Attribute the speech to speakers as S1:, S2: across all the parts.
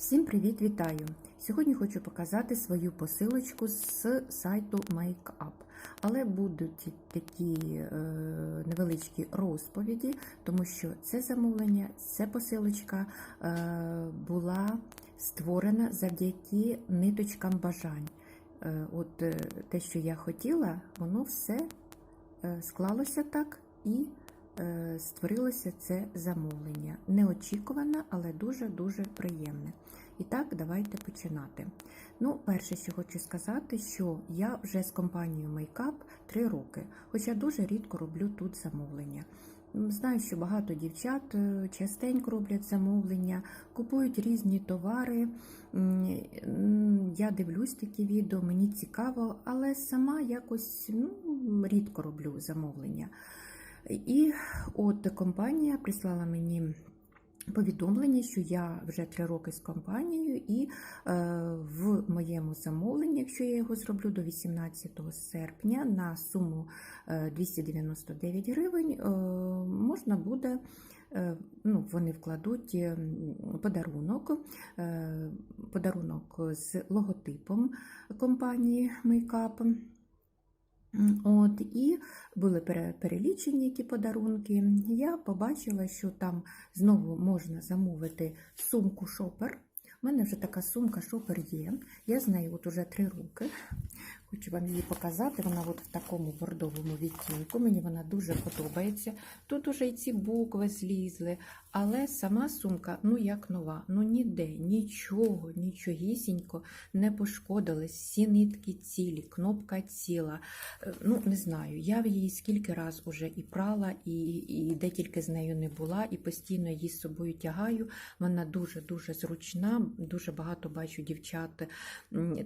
S1: Всім привіт, вітаю! Сьогодні хочу показати свою посилочку з сайту MakeUp. Але будуть такі е, невеличкі розповіді, тому що це замовлення, це посилочка е, була створена завдяки ниточкам бажань. Е, от е, те, що я хотіла, воно все е, склалося так і створилося це замовлення. Неочікуване, але дуже-дуже приємне. І так, давайте починати. Ну, перше, що хочу сказати, що я вже з компанією Makeup 3 роки, хоча дуже рідко роблю тут замовлення. Знаю, що багато дівчат е, частенько роблять замовлення, купують різні товари. Я дивлюсь такі відео, мені цікаво, але сама якось ну, рідко роблю замовлення. І от компанія прислала мені повідомлення, що я вже три роки з компанією, і е, в моєму замовленні, якщо я його зроблю до 18 серпня на суму е, 299 гривень, е, можна буде. е, Ну, вони вкладуть е, подарунок, е, подарунок з логотипом компанії Makeup. От, і були пере- перелічені які подарунки. Я побачила, що там знову можна замовити сумку шопер. У мене вже така сумка шопер є. Я з нею от уже три роки. Хочу вам її показати. Вона от в такому бордовому відтінку. Мені вона дуже подобається. Тут уже і ці букви злізли, але сама сумка, ну як нова, ну ніде, нічого, нічогісінько не пошкодилось. Всі нитки цілі, кнопка ціла. Е, Ну, не знаю, я в її скільки раз уже і прала, і, і де тільки з нею не була, і постійно її з собою тягаю. Вона дуже-дуже зручна. Дуже багато бачу дівчат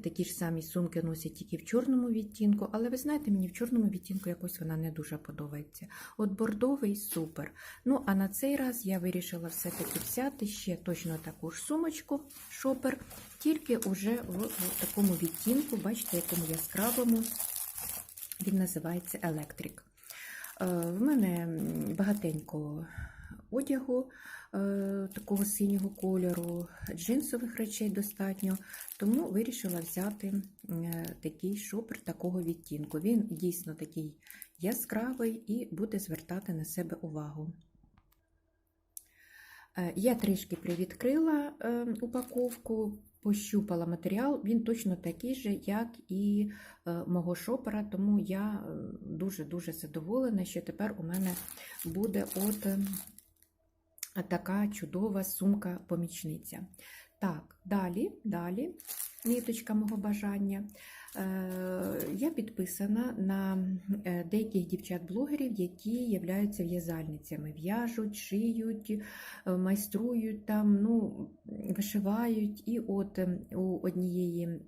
S1: такі ж самі сумки носять тільки в чорному відтінку, але ви знаєте, мені в чорному відтінку якось вона не дуже подобається. От бордовий супер. Ну, а на цей раз я вирішила все-таки взяти ще точно таку ж сумочку шопер, тільки уже в, в такому відтінку, бачите, якому яскравому. Він називається Електрик. В мене багатенько одягу е, такого синього кольору, джинсових речей достатньо, тому вирішила взяти е, такий шопер такого відтінку. Він дійсно такий яскравий і буде звертати на себе увагу. Е, Я трішки привідкрила е, упаковку, пощупала матеріал. Він точно такий же, як і е, мого шопера, тому я е, дуже-дуже задоволена, що тепер у мене буде от е, така чудова сумка-помічниця. Так, далі, далі, ниточка мого бажання. Е, Я підписана на е, деяких дівчат-блогерів, які являються в'язальницями, в'яжуть, шиють, е, майструють там, ну, вишивають. І от е, у однієї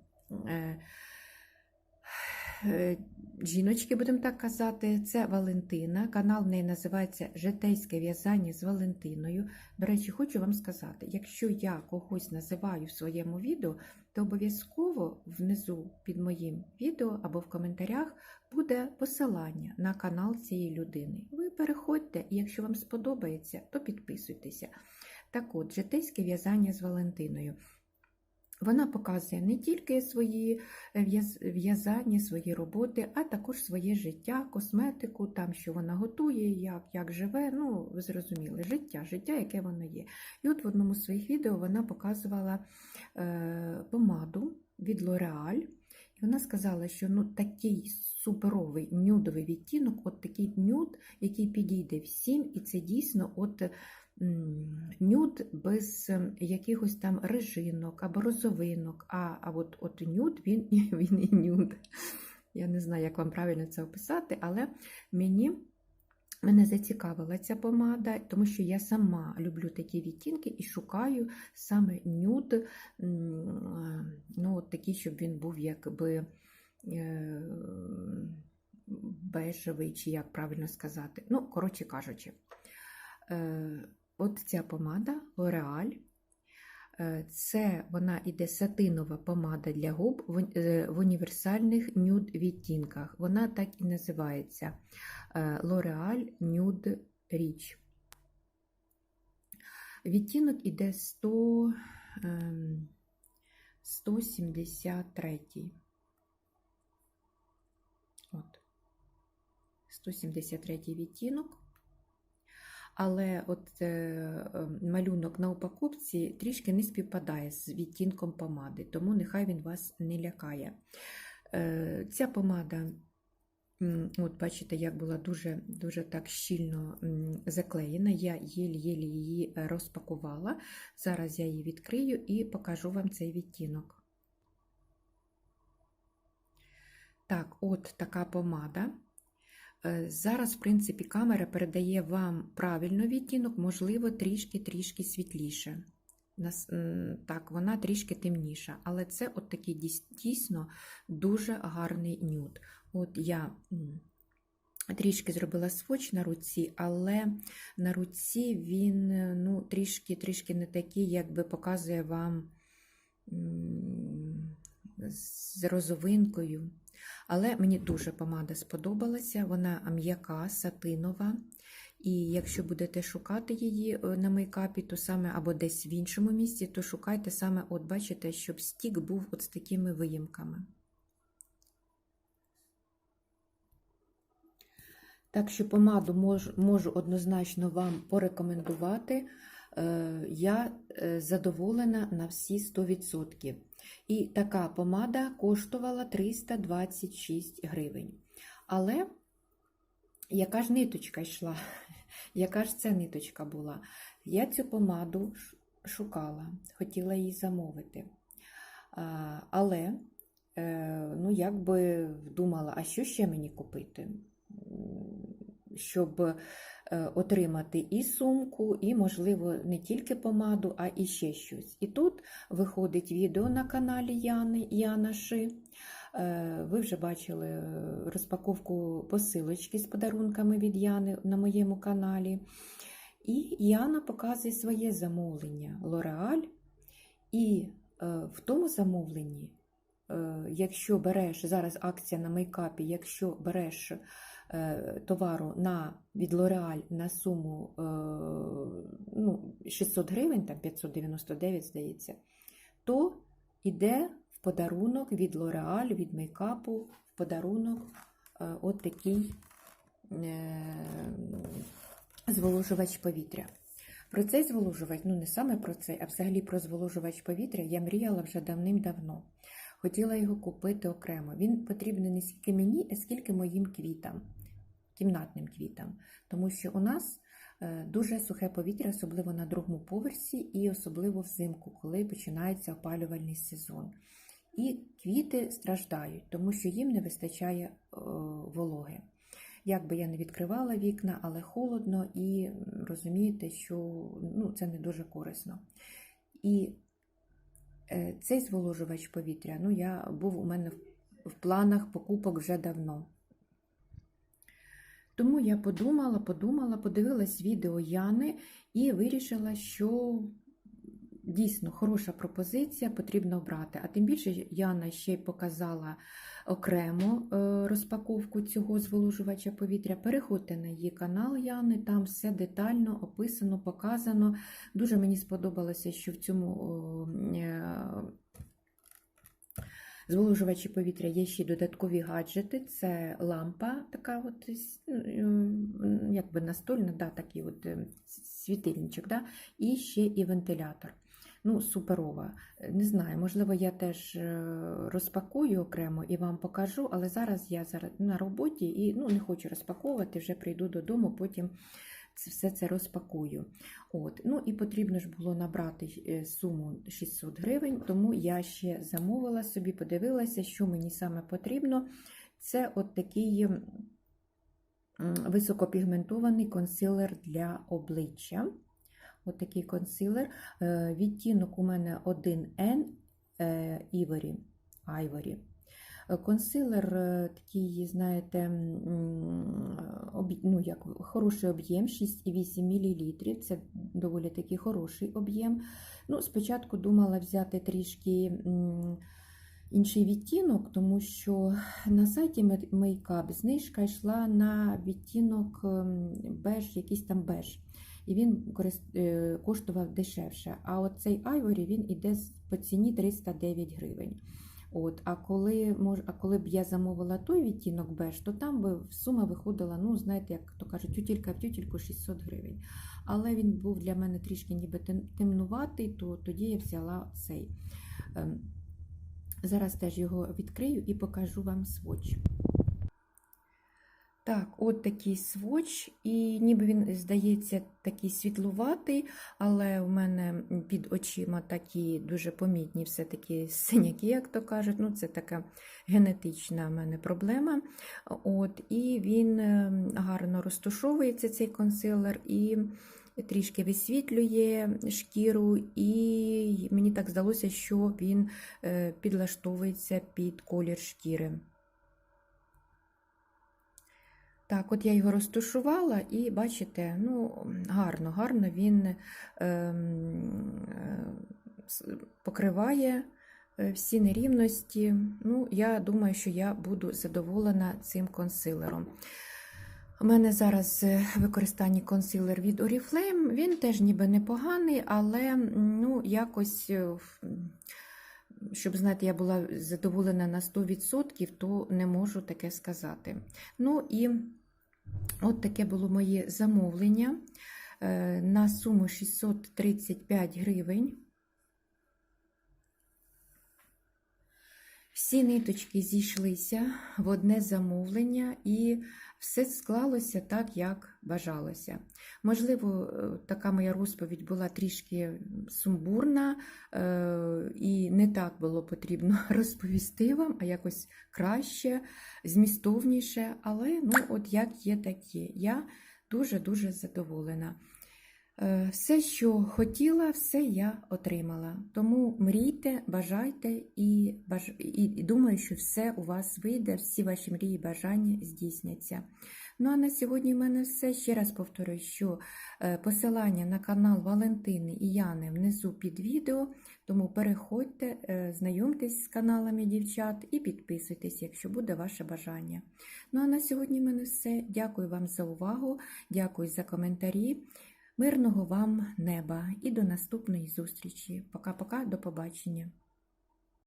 S1: жіночки, будемо так казати, це Валентина. Канал в неї називається Житейське в'язання з Валентиною. До речі, хочу вам сказати, якщо я когось називаю в своєму відео, то обов'язково внизу під моїм відео або в коментарях буде посилання на канал цієї людини. Ви переходьте, і якщо вам сподобається, то підписуйтеся. Так от, житейське в'язання з Валентиною. Вона показує не тільки свої е, в'язання, свої роботи, а також своє життя, косметику, там, що вона готує, як, як живе. Ну, ви зрозуміли, життя, життя, яке воно є. І от в одному з своїх відео вона показувала е, помаду від L'Oreal. І вона сказала, що ну, такий суперовий нюдовий відтінок, от такий нюд, який підійде всім, і це дійсно от нюд без ем, якихось там режинок або розовинок, а, а от, от нюд, він, він і нюд. Я не знаю, як вам правильно це описати, але мені мене зацікавила ця помада, тому що я сама люблю такі відтінки і шукаю саме нюд, ну, от такий, щоб він був якби е, бежевий, чи як правильно сказати. Ну, коротше кажучи, е, от ця помада L'Oreal. Е, Це вона іде сатинова помада для губ в е, універсальних нюд відтінках. Вона так і називається е, L'Oreal Nude Rich. Відтінок іде 100 ем, 173. От. 173 відтінок. Але от е, е, малюнок на упаковці трішки не співпадає з відтінком помади, тому нехай він вас не лякає. Е, ця помада, от бачите, як була дуже, дуже так щільно заклеєна. Я єлі-єлі її розпакувала. Зараз я її відкрию і покажу вам цей відтінок. Так, от така помада. Е, Зараз, в принципі, камера передає вам правильно відтінок, можливо, трішки-трішки світліше. Так, вона трішки темніша, але це от такий дійсно дуже гарний нюд. От я трішки зробила сводч на руці, але на руці він е, ну, трішки, трішки не такий, якби показує вам з розовинкою. Але мені дуже помада сподобалася, вона м'яка, сатинова. І якщо будете шукати її е, на мейкапі, то саме або десь в іншому місці, то шукайте саме, от бачите, щоб стік був от з такими виїмками. Так що помаду можу, можу однозначно вам порекомендувати. Е, Я е, задоволена на всі 100%. І така помада коштувала 326 гривень. Але яка ж ниточка йшла? Яка ж це ниточка була? Я цю помаду шукала, хотіла її замовити. Але, е, ну, якби думала, а що ще мені купити? Щоб отримати і сумку, і, можливо, не тільки помаду, а і ще щось. І тут виходить відео на каналі Яни Яна Ши. Е, Ви вже бачили е, розпаковку посилочки з подарунками від Яни на моєму каналі. І Яна показує своє замовлення Лореаль. І е, в тому замовленні, е, якщо береш зараз акція на мейкапі, якщо береш е, товару на, від L'Oreal на суму е, ну, 600 гривень, там 599, здається, то йде в подарунок від L'Oreal, від мейкапу, в подарунок е, от такий е, зволожувач повітря. Про цей зволожувач, ну не саме про цей, а взагалі про зволожувач повітря я мріяла вже давним-давно. Хотіла його купити окремо. Він потрібен не стільки мені, а скільки моїм квітам, кімнатним квітам. Тому що у нас е, дуже сухе повітря, особливо на другому поверсі, і особливо взимку, коли починається опалювальний сезон. І квіти страждають, тому що їм не вистачає е, вологи. Як би я не відкривала вікна, але холодно, і розумієте, що ну, це не дуже корисно. І е, цей зволожувач повітря, ну, я був у мене в, в планах покупок вже давно. Тому я подумала, подумала, подивилась відео Яни і вирішила, що дійсно хороша пропозиція, потрібно брати. А тим більше Яна ще й показала окремо е, розпаковку цього зволожувача повітря. Переходьте на її канал Яни, там все детально описано, показано. Дуже мені сподобалося, що в цьому е, зволожувачі повітря є ще додаткові гаджети. Це лампа, така от, якби настольна, да, такий от е, світильничок, да, і ще і вентилятор. Ну, суперова. Не знаю, можливо, я теж е, розпакую окремо і вам покажу, але зараз я на роботі і ну, не хочу розпаковувати, вже прийду додому, потім все це розпакую. От. Ну і потрібно ж було набрати е, суму 600 гривень, тому я ще замовила собі, подивилася, що мені саме потрібно. Це от такий високопігментований консилер для обличчя. От консилер. Е, Відтінок у мене 1N е, Ivory. Консилер е, такий, знаєте, ну, як хороший об'єм 6,8 мл. Це доволі такий хороший об'єм. Ну, спочатку думала взяти трішки інший відтінок, тому що на сайті Makeup знижка йшла на відтінок беж, якийсь там беж. і він е, коштував дешевше. А от цей Айворі він іде по ціні 309 гривень. От, а коли мож, а коли б я замовила той відтінок беж, то там би сума виходила, ну знаєте, як то кажуть, тютілька в тютільку 600 гривень. Але він був для мене трішки ніби темнуватий, то тоді я взяла цей. Ем, Зараз теж його відкрию і покажу вам сводч. Так, от такий сводч, і ніби він здається такий світлуватий, але у мене під очима такі дуже помітні все-таки синяки, як то кажуть. Ну, це така генетична в мене проблема. От, і він е, гарно розташовується, цей консилер, і трішки висвітлює шкіру, і мені так здалося, що він е, підлаштовується під колір шкіри. Так, от я його розташувала, і бачите, ну, гарно, гарно він ем, е, покриває е, всі нерівності. Ну, я думаю, що я буду задоволена цим консилером. У мене зараз е, використанні консилер від Oriflame. Він теж ніби непоганий, але ну, якось, щоб знаєте, я була задоволена на 100%, то не можу таке сказати. Ну і от таке було моє замовлення е, на суму 635 гривень. Всі ниточки зійшлися в одне замовлення, і все склалося так, як бажалося. Можливо, е, така моя розповідь була трішки сумбурна, е, і не так було потрібно розповісти вам, а якось краще, змістовніше. Але ну, от як є, так є. Я дуже-дуже задоволена. Е, Все, що хотіла, все я отримала. Тому мрійте, бажайте і, баж... і, думаю, що все у вас вийде, всі ваші мрії і бажання здійсняться. Ну а на сьогодні в мене все. Ще раз повторюю, що е, посилання на канал Валентини і Яни внизу під відео, тому переходьте, е, знайомтесь з каналами дівчат і підписуйтесь, якщо буде ваше бажання. Ну а на сьогодні в мене все. Дякую вам за увагу, дякую за коментарі. Мирного вам неба і до наступної зустрічі. Пока-пока, до побачення.